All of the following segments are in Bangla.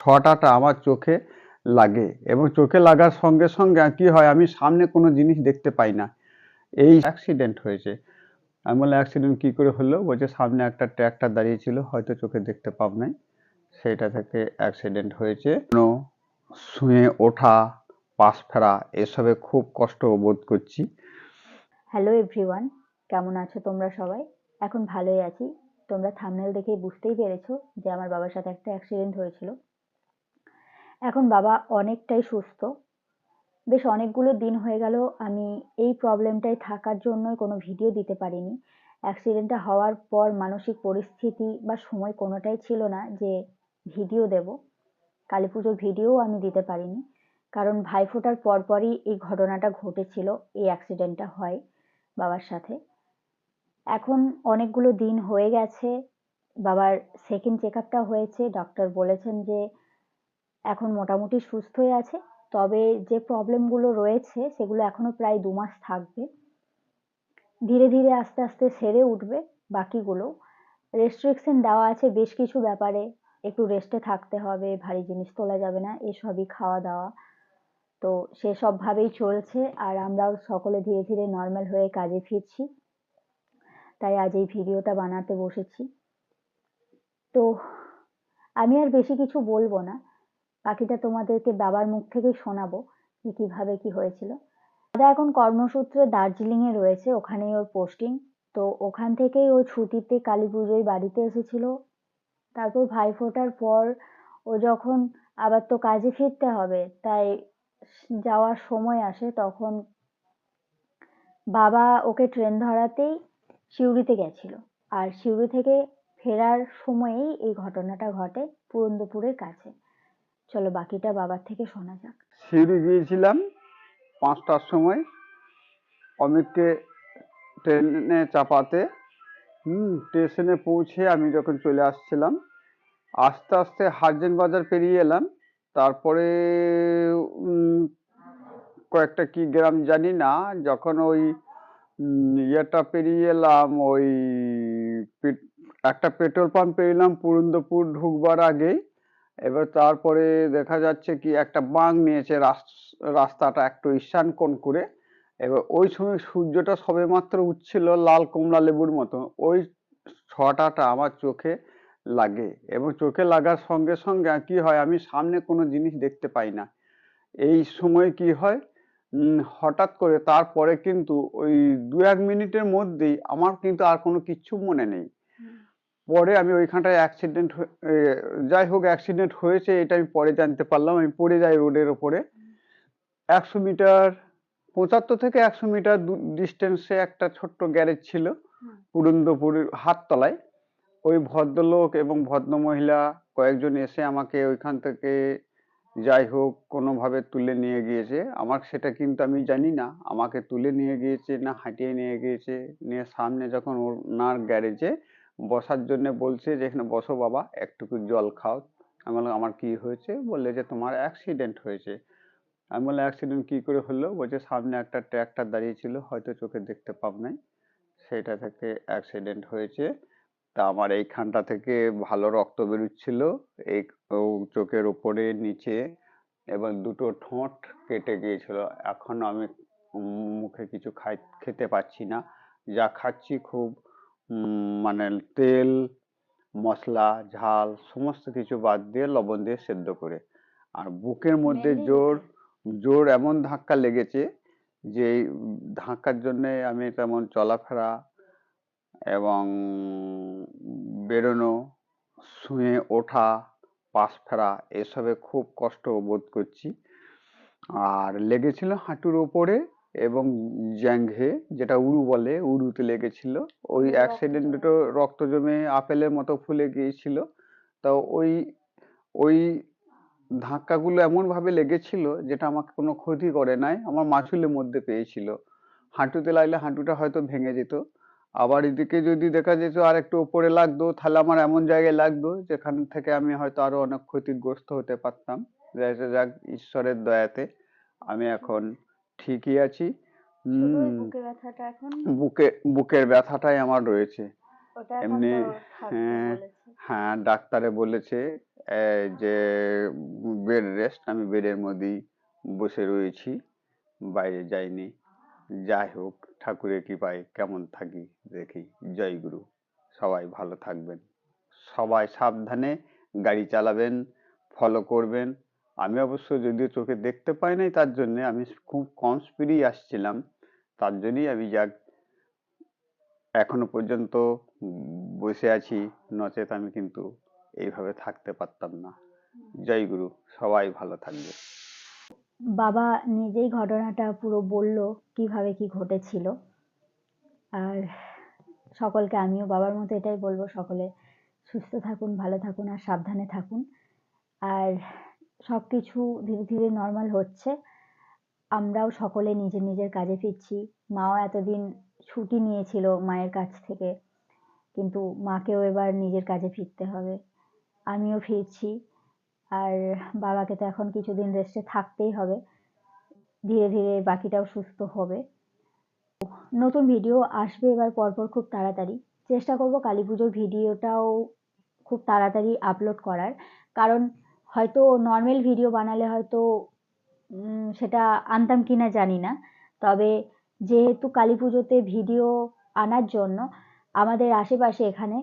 ছটাটা আমার চোখে লাগে এবং চোখে লাগার সঙ্গে সঙ্গে কি হয়, আমি সামনে কোনো জিনিস দেখতে পাই না। এই অ্যাক্সিডেন্ট হয়েছে। আমি বললাম অ্যাক্সিডেন্ট কী করে হলো? বলছে, সামনে একটা ট্র্যাক্টর দাঁড়িয়ে ছিল, হয়তো চোখে দেখতে পাব নাই। সেটা থেকে অ্যাক্সিডেন্ট হয়েছে। কোনো শুয়ে ওঠা, পাশ ফেরা, এসবে খুব কষ্ট বোধ করছি। হ্যালো এভরিওয়ান কেমন আছো তোমরা সবাই? এখন ভালোই আছি। তোমরা থামনেল দেখেই বুঝতেই পেরেছ যে আমার বাবার সাথে একটা অ্যাক্সিডেন্ট হয়েছিল। এখন বাবা অনেকটাই সুস্থ। বেশ অনেকগুলো দিন হয়ে গেল, আমি এই প্রবলেমটাই থাকার জন্যই কোনো ভিডিও দিতে পারিনি। অ্যাক্সিডেন্টটা হওয়ার পর মানসিক পরিস্থিতি বা সময় কোনোটাই ছিল না যে ভিডিও দেব। কালী পুজোর ভিডিও আমি দিতে পারিনি। কারণ ভাইফোঁটার পরপরই এই ঘটনাটা ঘটেছিল, এই অ্যাক্সিডেন্টটা হয় বাবার সাথে। এখন অনেকগুলো দিন হয়ে গেছে, বাবার সেকেন্ড চেক আপটা হয়েছে ডক্টর বলেছেন যে এখন মোটামুটি সুস্থই আছে। তবে যে প্রবলেমগুলো রয়েছে, সেগুলো এখনও প্রায় দু মাস থাকবে। ধীরে ধীরে আস্তে আস্তে সেরে উঠবে বাকিগুলো। রেস্ট্রিকশন দেওয়া আছে বেশ কিছু ব্যাপারে। একটু রেস্টে থাকতে হবে, ভারী জিনিস তোলা যাবে না, এসবই খাওয়া দাওয়া। তো সেসবভাবেই চলছে আর আমরাও সকলে ধীরে ধীরে নর্মাল হয়ে কাজে ফিরছি। তাই আজ এই ভিডিওটা বানাতে বসেছি। তো আমি আর বেশি কিছু বলব না। বাকিটা তোমাদেরকে বাবার মুখ থেকেই শোনাবো যে কীভাবে কি হয়েছিল। দাদা এখন কর্মসূত্রে দার্জিলিংয়ে রয়েছে, ওখানেই ওর পোস্টিং তো ওখান থেকেই ও ছুটিতে কালী পুজোয় বাড়িতে এসেছিল। তারপর ভাইফোঁটার পর ও যখন আবার তো কাজে ফিরতে হবে, তাই যাওয়ার সময় আসে, তখন বাবা ওকে ট্রেন ধরাতেই সিউড়িতে গেছিল। আর সিউড়ি থেকে ফেরার সময়েই এই ঘটনাটা ঘটে পুরন্দপুরের কাছে। চলো বাকিটা বাবার থেকে শোনা যাক। সিঁড়ি গিয়েছিলাম পাঁচটার সময়। অমিতকে ট্রেনে চাপাতে, হুম, স্টেশনে পৌঁছে আমি যখন চলে আসছিলাম, আস্তে আস্তে হারজেন বাজার পেরিয়ে এলাম। তারপরে কয়েকটা কি গ্রাম জানি না, যখন ওই ইয়েটা পেরিয়ে এলাম, ওই একটা পেট্রোল পাম্প পেরিলাম পুরন্দপুর ঢুকবার আগেই। এবার তারপরে দেখা যাচ্ছে কি একটা বাঁক নিয়েছে রাস- রাস্তাটা একটু ঈশান কোণ করে। এবার ওই সময় সূর্যটা সবেমাত্র উঠছিল লাল কমলা লেবুর মতো। ওই ছটাটা আমার চোখে লাগে এবং চোখে লাগার সঙ্গে সঙ্গে কি হয় আমি সামনে কোনো জিনিস দেখতে পাই না। এই সময় কি হয়? হঠাৎ করে তারপরে কিন্তু ওই দু এক মিনিটের মধ্যেই আমার কিন্তু আর কোনো কিচ্ছু মনে নেই। পরে আমি ওইখানটায় অ্যাক্সিডেন্ট যাই হোক অ্যাক্সিডেন্ট হয়েছে এটা আমি পরে জানতে পারলাম আমি পড়ে যাই রোডের ওপরে একশো মিটার পঁচাত্তর থেকে একশো মিটার ডিস্টেন্সে একটা ছোট্ট গ্যারেজ ছিল পুরন্দপুরের হাততলায় ওই ভদ্রলোক এবং ভদ্রমহিলা কয়েকজন এসে আমাকে ওইখান থেকে যাই হোক কোনোভাবে তুলে নিয়ে গিয়েছে। আমার সেটা কিন্তু আমি জানি না। আমাকে তুলে নিয়ে গিয়েছে না হাঁটিয়ে নিয়ে গিয়েছে নিয়ে সামনে যখন ওনার গ্যারেজে বসার জন্য বলছে যে, এখানে বসো বাবা, একটুকু জল খাও। আমি বললাম, আমার কি হয়েছে? বললে যে, তোমার অ্যাক্সিডেন্ট হয়েছে। আমি বললাম অ্যাক্সিডেন্ট কি করে হলো? বলছে, সামনে একটা ট্র্যাক্টর দাঁড়িয়ে ছিল, হয়তো চোখে দেখতে পাব নাই। সেটা থেকে অ্যাক্সিডেন্ট হয়েছে। তা আমার এইখানটা থেকে ভালো রক্ত বেরোচ্ছিল। এই চোখের উপরে, নিচে এবং দুটো ঠোঁট কেটে গিয়েছিল। এখন আমি মুখে কিছু খাই, খেতে পাচ্ছি না। যা খাচ্ছি খুব মানে তেল মশলা ঝাল সমস্ত কিছু বাদ দিয়ে লবণ দিয়ে সেদ্ধ করে। আর বুকের মধ্যে জোর জোর এমন ধাক্কা লেগেছে যে এই ধাক্কার জন্যে আমি তেমন চলাফেরা এবং বেরোনো শুয়ে ওঠা পাশ ফেরা এসবে খুব কষ্ট বোধ করছি। আর লেগেছিল হাঁটুর ওপরে এবং জ্যাঙ্ঘে যেটা উরু বলে উরুতে লেগেছিল। ওই অ্যাক্সিডেন্ট। দুটো রক্ত জমে আপেলের মতো ফুলে গিয়েছিল। তো ওই ওই ধাক্কাগুলো এমন ভাবে লেগেছিল যেটা আমাকে কোনো ক্ষতি করে নাই আমার মাসুলের মধ্যে পেয়েছিল। হাঁটুতে লাগলে হাঁটুটা হয়তো ভেঙে যেত। আবার এদিকে যদি দেখা যেত আর একটু উপরে লাগতো তাহলে আমার এমন জায়গায় লাগতো যেখান থেকে আমি হয়তো আরও অনেক ক্ষতিগ্রস্ত হতে পারতাম। যাক ঈশ্বরের দয়াতে আমি এখন ঠিকই আছি। হুম, বুকে ব্যথাটা এখন? বুকে বুকের ব্যথাটাই আমার রয়েছে। ওটা এখন এমনি তো থাকবে হ্যাঁ বলেছে। হ্যাঁ ডাক্তারে বলেছে এই যে বেড রেস্ট আমি বেডের মধ্যেই বসে রয়েছি বাইরে যাইনি। যাই হোক ঠাকুরের কৃপায় কেমন থাকি দেখি। জয় গুরু। সবাই ভালো থাকবেন। সবাই সাবধানে গাড়ি চালাবেন ফলো করবেন। আমি অবশ্য যদিও চোখে দেখতে পাই নাই তার জন্য, আমি খুব কম স্পিডেই আসছিলাম। তার জন্যই আমি যাক, এখনও পর্যন্ত বসে আছি, নচেত আমি কিন্তু এইভাবে থাকতে পারতাম না। জয় গুরু, সবাই ভালো থাকবে। বাবা নিজেই ঘটনাটা পুরো বলল, কীভাবে কি ঘটেছিল। আর সকলকে আমিও বাবার মতো এটাই বলব, সকলে সুস্থ থাকুন, ভালো থাকুন আর সাবধানে থাকুন। আর সব কিছু ধীরে ধীরে নর্মাল হচ্ছে। আমরাও সকলে নিজের নিজের কাজে ফিরছি। মাও এতদিন ছুটি নিয়েছিল মায়ের কাছ থেকে। কিন্তু মাকেও এবার নিজের কাজে ফিরতে হবে। আমিও ফিরছি। আর বাবাকে তো এখন কিছুদিন রেস্টে থাকতেই হবে। ধীরে ধীরে বাকিটাও সুস্থ হবে। নতুন ভিডিও আসবে এবার পরপর খুব তাড়াতাড়ি। চেষ্টা করব কালী পুজোর ভিডিওটাও খুব তাড়াতাড়ি আপলোড করার। কারণ হয়তো নর্মাল ভিডিও বানালে হয়তো সেটা আনতাম কি না জানি না। তবে যেহেতু কালী পুজোতে ভিডিও আনার জন্য আমাদের আশেপাশে এখানে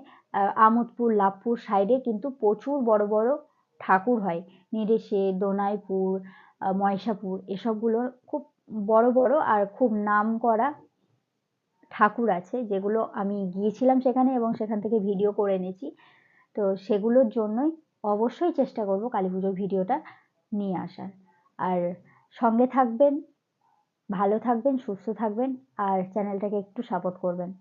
আমোদপুর, লাভপুর সাইডে কিন্তু প্রচুর বড় বড় ঠাকুর হয়। নিরেশে, দোনাইপুর ময়সাপুর এসবগুলো খুব বড় বড় আর খুব নাম করা ঠাকুর আছে, যেগুলো আমি গিয়েছিলাম সেখানে এবং সেখান থেকে ভিডিও করে এনেছি। তো সেগুলোর জন্যই অবশ্যই চেষ্টা করব কালী পুজোর ভিডিওটা নিয়ে আসার। আর সঙ্গে থাকবেন, ভালো থাকবেন, সুস্থ থাকবেন, আর চ্যানেলটাকে একটু সাপোর্ট করবেন।